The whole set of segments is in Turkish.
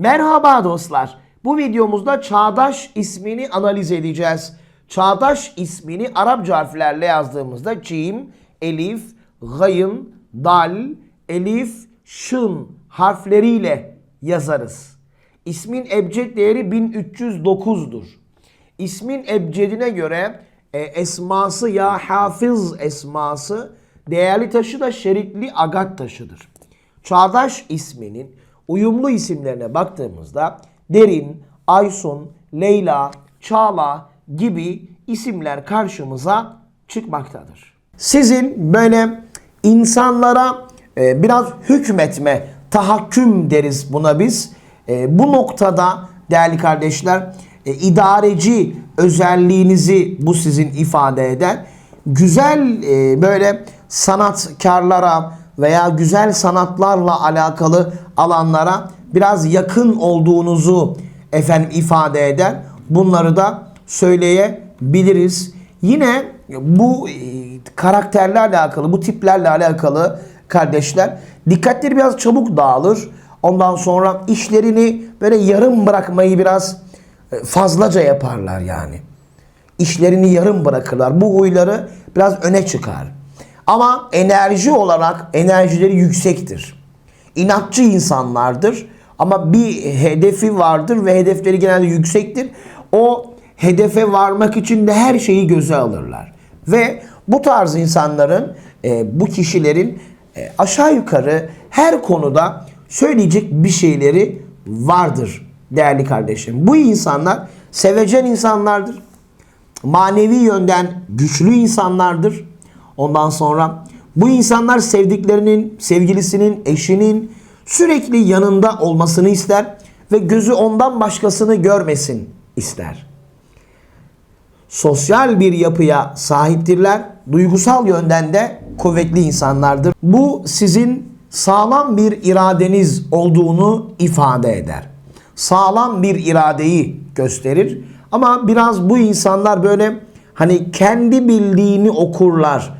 Merhaba dostlar. Bu videomuzda Çağdaş ismini analiz edeceğiz. Çağdaş ismini Arapça harflerle yazdığımızda cim, elif, gayın, dal, elif, şın harfleriyle yazarız. İsmin ebced değeri 1309'dur. İsmin ebcedine göre e, esması ya hafız esması değerli taşı da şerikli agat taşıdır. Çağdaş isminin uyumlu isimlerine baktığımızda Derin, Aysun, Leyla, Çağla gibi isimler karşımıza çıkmaktadır. Sizin böyle insanlara e, biraz hükmetme, tahakküm deriz buna biz. E, bu noktada değerli kardeşler e, idareci özelliğinizi bu sizin ifade eder. Güzel e, böyle sanatkarlara veya güzel sanatlarla alakalı alanlara biraz yakın olduğunuzu efendim ifade eder. Bunları da söyleyebiliriz. Yine bu e, karakterlerle alakalı, bu tiplerle alakalı kardeşler dikkatleri biraz çabuk dağılır. Ondan sonra işlerini böyle yarım bırakmayı biraz e, fazlaca yaparlar yani. İşlerini yarım bırakırlar. Bu huyları biraz öne çıkar. Ama enerji olarak enerjileri yüksektir. İnatçı insanlardır. Ama bir hedefi vardır ve hedefleri genelde yüksektir. O hedefe varmak için de her şeyi göze alırlar. Ve bu tarz insanların, e, bu kişilerin e, aşağı yukarı her konuda söyleyecek bir şeyleri vardır değerli kardeşim. Bu insanlar sevecen insanlardır. Manevi yönden güçlü insanlardır. Ondan sonra bu insanlar sevdiklerinin, sevgilisinin, eşinin sürekli yanında olmasını ister ve gözü ondan başkasını görmesin ister. Sosyal bir yapıya sahiptirler. Duygusal yönden de kuvvetli insanlardır. Bu sizin sağlam bir iradeniz olduğunu ifade eder. Sağlam bir iradeyi gösterir. Ama biraz bu insanlar böyle hani kendi bildiğini okurlar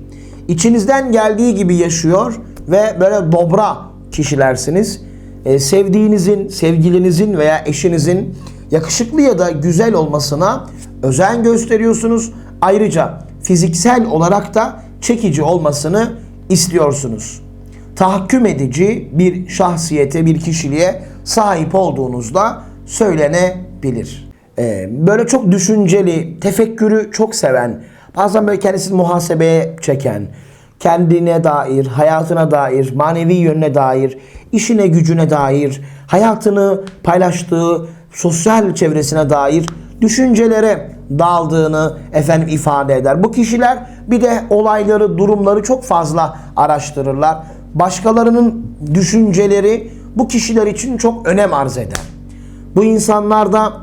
İçinizden geldiği gibi yaşıyor ve böyle dobra kişilersiniz. Ee, sevdiğinizin, sevgilinizin veya eşinizin yakışıklı ya da güzel olmasına özen gösteriyorsunuz. Ayrıca fiziksel olarak da çekici olmasını istiyorsunuz. Tahakküm edici bir şahsiyete, bir kişiliğe sahip olduğunuzda söylenebilir. Ee, böyle çok düşünceli, tefekkürü çok seven, bazen böyle kendisini muhasebeye çeken, kendine dair, hayatına dair, manevi yönüne dair, işine gücüne dair, hayatını paylaştığı sosyal çevresine dair düşüncelere daldığını efendim ifade eder. Bu kişiler bir de olayları, durumları çok fazla araştırırlar. Başkalarının düşünceleri bu kişiler için çok önem arz eder. Bu insanlar da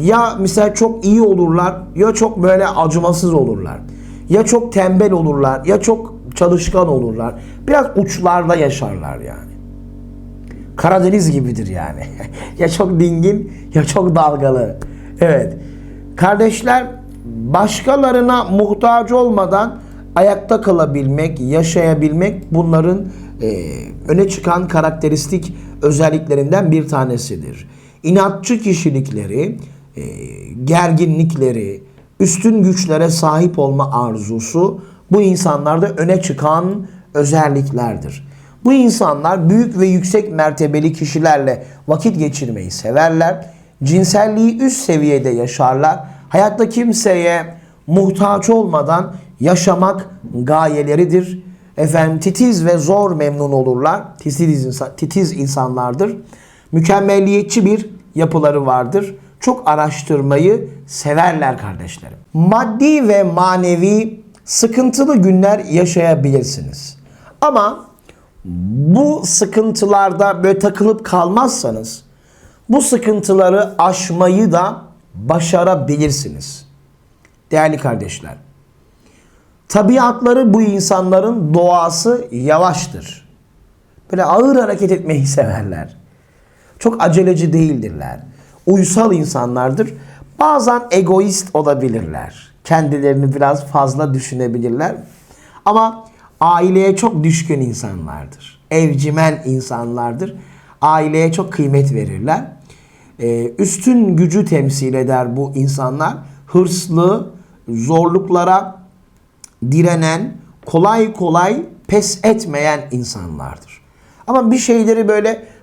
ya mesela çok iyi olurlar ya çok böyle acımasız olurlar. Ya çok tembel olurlar ya çok çalışkan olurlar. Biraz uçlarda yaşarlar yani. Karadeniz gibidir yani. ya çok dingin ya çok dalgalı. Evet. Kardeşler başkalarına muhtaç olmadan ayakta kalabilmek, yaşayabilmek bunların e, öne çıkan karakteristik özelliklerinden bir tanesidir. İnatçı kişilikleri, e, gerginlikleri, üstün güçlere sahip olma arzusu bu insanlarda öne çıkan özelliklerdir. Bu insanlar büyük ve yüksek mertebeli kişilerle vakit geçirmeyi severler. Cinselliği üst seviyede yaşarlar. Hayatta kimseye muhtaç olmadan yaşamak gayeleridir. Efendim titiz ve zor memnun olurlar. Titiz, insan, titiz insanlardır. Mükemmelliyetçi bir yapıları vardır. Çok araştırmayı severler kardeşlerim. Maddi ve manevi sıkıntılı günler yaşayabilirsiniz. Ama bu sıkıntılarda böyle takılıp kalmazsanız bu sıkıntıları aşmayı da başarabilirsiniz. Değerli kardeşler. Tabiatları bu insanların doğası yavaştır. Böyle ağır hareket etmeyi severler. Çok aceleci değildirler. Uysal insanlardır. Bazen egoist olabilirler. Kendilerini biraz fazla düşünebilirler. Ama aileye çok düşkün insanlardır. Evcimen insanlardır. Aileye çok kıymet verirler. Ee, üstün gücü temsil eder bu insanlar. Hırslı, zorluklara direnen, kolay kolay pes etmeyen insanlardır. Ama bir şeyleri böyle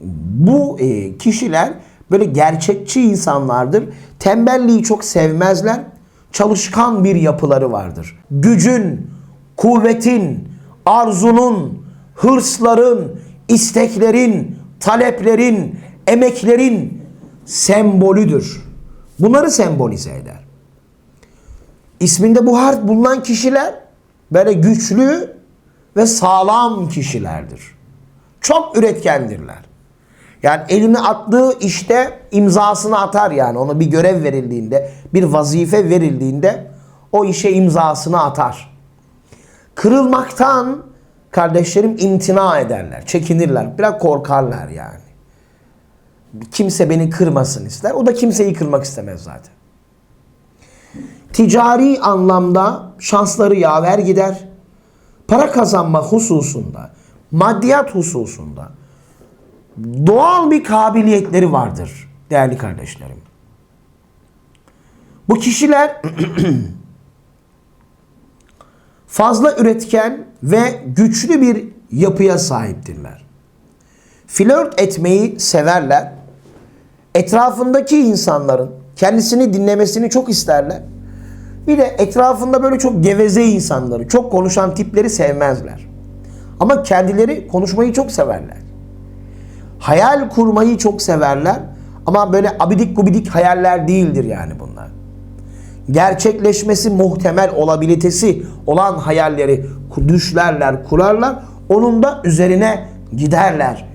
bu e, kişiler böyle gerçekçi insanlardır. Tembelliği çok sevmezler. Çalışkan bir yapıları vardır. Gücün, kuvvetin, arzunun, hırsların, isteklerin, taleplerin, emeklerin sembolüdür. Bunları sembolize eder. İsminde bu harf bulunan kişiler böyle güçlü ve sağlam kişilerdir. Çok üretkendirler. Yani elini attığı işte imzasını atar yani. Ona bir görev verildiğinde, bir vazife verildiğinde o işe imzasını atar. Kırılmaktan kardeşlerim imtina ederler, çekinirler, biraz korkarlar yani. Kimse beni kırmasın ister. O da kimseyi kırmak istemez zaten. Ticari anlamda şansları yaver gider. Para kazanma hususunda, maddiyat hususunda doğal bir kabiliyetleri vardır değerli kardeşlerim. Bu kişiler fazla üretken ve güçlü bir yapıya sahiptirler. Flört etmeyi severler. Etrafındaki insanların kendisini dinlemesini çok isterler. Bir de etrafında böyle çok geveze insanları, çok konuşan tipleri sevmezler. Ama kendileri konuşmayı çok severler. Hayal kurmayı çok severler. Ama böyle abidik gubidik hayaller değildir yani bunlar. Gerçekleşmesi muhtemel olabilitesi olan hayalleri düşlerler, kurarlar. Onun da üzerine giderler.